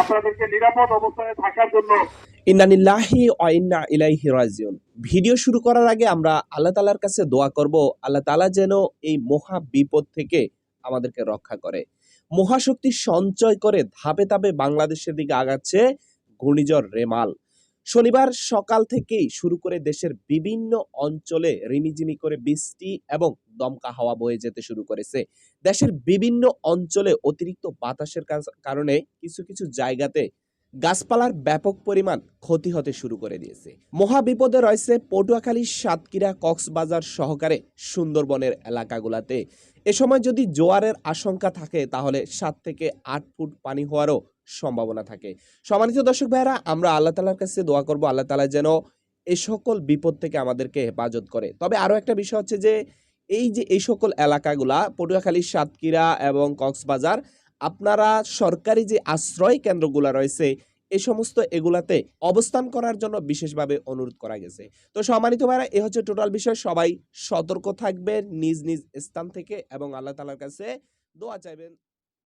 আপনাদেরকে নিরাপদ অবস্থানে থাকার জন্য ইন্নানিল্লাহি ইলাইহি রাজিউন। ভিডিও শুরু করার আগে আমরা আল্লাহ তালার কাছে দোয়া করব, আল্লাহ তালা যেন এই মহা বিপদ থেকে আমাদেরকে রক্ষা করে। মহাশক্তি সঞ্চয় করে ধাপে ধাপে বাংলাদেশের দিকে আগাচ্ছে ঘূর্ণিঝড় রেমাল। শনিবার সকাল থেকেই শুরু করে দেশের বিভিন্ন অঞ্চলে রিমিঝিমি করে বৃষ্টি এবং দমকা হাওয়া বয়ে যেতে শুরু করেছে। দেশের বিভিন্ন অঞ্চলে অতিরিক্ত বাতাসের কারণে কিছু কিছু জায়গাতে গাছপালার ব্যাপক পরিমাণ ক্ষতি হতে শুরু করে দিয়েছে। মহা বিপদে রয়েছে পটুয়াখালী, সাতক্ষীরা, কক্সবাজার সহকারে সুন্দরবনের এলাকাগুলাতে। এ সময় যদি জোয়ারের আশঙ্কা থাকে, তাহলে সাত থেকে আট ফুট পানি হওয়ারও সম্ভাবনা থাকে। সম্মানিত দর্শক ভাইরা আমরা আল্লাহ তালার কাছে দোয়া করব, আল্লাহ তালা যেন এ সকল বিপদ থেকে আমাদেরকে হেফাজত করে। তবে আরও একটা বিষয় হচ্ছে যে, এই যে এই সকল এলাকাগুলা, পটুয়াখালী, সাতক্ষীরা এবং কক্সবাজার, আপনারা সরকারি যে আশ্রয় কেন্দ্রগুলো রয়েছে, এ সমস্ত এগুলাতে অবস্থান করার জন্য বিশেষভাবে অনুরোধ করা গেছে। তো সম্মানিত ভাইরা এ হচ্ছে টোটাল বিষয়। সবাই সতর্ক থাকবেন, নিজ নিজ স্থান থেকে এবং আল্লাহ তালার কাছে দোয়া চাইবেন।